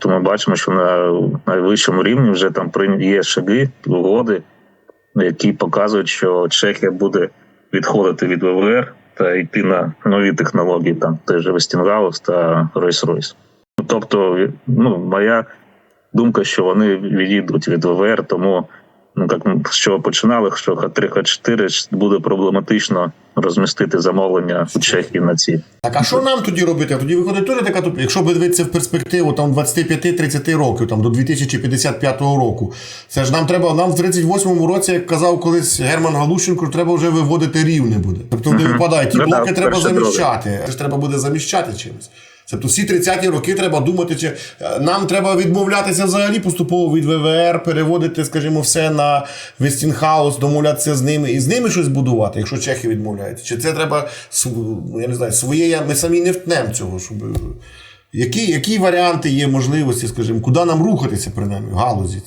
Тобто ми бачимо, що на найвищому рівні вже там є шаги, угоди, які показують, що Чехія буде відходити від ВВР та йти на нові технології, там той же Westinghouse та Rolls-Royce. Тобто, ну, моя думка, що вони відійдуть від ВВР, тому ну як з чого починали, що Х3, Х4 буде проблематично розмістити замовлення в Чехії на ці. Так, а що нам тоді робити? Тоді виходить теж така туп- Якщо би дивитися в перспективу там 25-30 років, там до 2055 року. Це ж нам треба, нам в 38-му році, як казав колись Герман Галущенко, треба вже виводити рівне буде. Тобто не випадає. Ті Ну блоки треба заміщати. Це ж треба буде заміщати чимось. Тобто всі 30-ті роки треба думати, чи е, нам треба відмовлятися взагалі поступово від ВВР, переводити, скажімо, все на Вестінхаус, домовлятися з ними і з ними щось будувати, якщо чехи відмовляються. Чи це треба я не знаю, своє, ми самі не втнемо цього, щоб. Які, які варіанти є можливості, скажімо, куди нам рухатися, принаймні, в галузі?